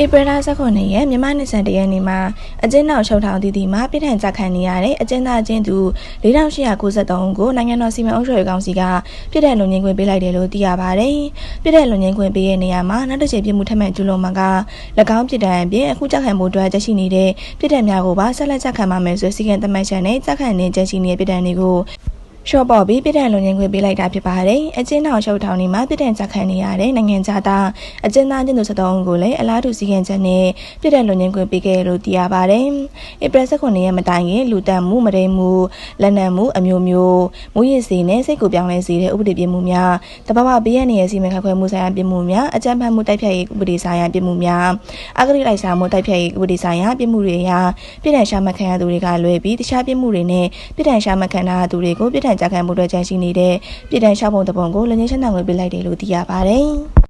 ဧပြီလ18ရက်မြန်မာနှစ်ဆန်တရက်နေ့မှာအကျဉ်းနောက်ချုပ်ထောင်တည်တည်မှာပြည်ထောင်ကြခံနေရတဲ့အကျဉ်းသားအကျဉ်းသူ4893ဦးကိုနိုင်ငံတော်စီမံအုပ်ချုပ်ရေးကောင်စီကပြည်ထောင်လုံငင်းခွင့်ပေးလိုက်တယ်လို့သိရပါတယ်။ပြည်ထောင်လုံငင်းခွင့်ပေးတဲ့နေရာမှာနောက်တစ်ချိန်ပြည်မှုထက်မှန်ကျူးလွန်မှာက၎င်းပြည်ထောင်အပြင်အခုကြခံမှုအတွက်ကြရှိနေတဲ့ပြည်ထောင်များကိုပါဆက်လက်ကြခံပါမယ်ဆိုစီကံတမန်ချန်နဲ့ကြခံနေကြရှိနေတဲ့ပြည်ထောင်တွေကို ရှော့ပေါ်ပြီးပြည်ထောင်လုံငင်းခွင့်ပေးလိုက်တာဖြစ်ပါတယ်။အကျဉ်းထောင်ချုပ်ထောင်နေမှာပြည်ထောင်ကြခံနေရတဲ့နိုင်ငံသားအကျဉ်းသားအကျဉ်းသူ73ဦးကိုလည်းအလားတူစီကံချက်နဲ့ပြည်ထောင်လုံငင်းခွင့်ပေးခဲ့လို့သိရပါတယ်။ဧပြီ19ရက်မတိုင်ခင်လူတက်မှုမတိမ်မှုလက်နက်မှုအမျိုးမျိုးမူရည်စီနဲ့စိတ်ကိုပြောင်းလဲစေတဲ့ဥပဒေပြမှုများတဘာဝဘေးရန်ရဲ့စီမံခန့်ခွဲမှုဆိုင်ရာပြမှုများအကြမ်းဖက်မှုတိုက်ဖျက်ရေးဥပဒေဆိုင်ရာပြမှုများအဂတိလိုက်စားမှုတိုက်ဖျက်ရေးဥပဒေဆိုင်ရာပြမှုတွေရာပြည်ထောင်ရှာမှတ်ခံရသူတွေကလွဲပြီးတခြားပြမှုတွေနဲ့ပြည်ထောင်ရှာမှတ်ခံရသူတွေကိုပြည်ထောင်ကြခံမှုတွေကြန့်ရှိနေတဲ့ပြည်ထောင်ရှာပုံတပုံကိုလက်ငင်းချမ်းသာငွေပေးလိုက်တယ်လို့သိရပါတယ်။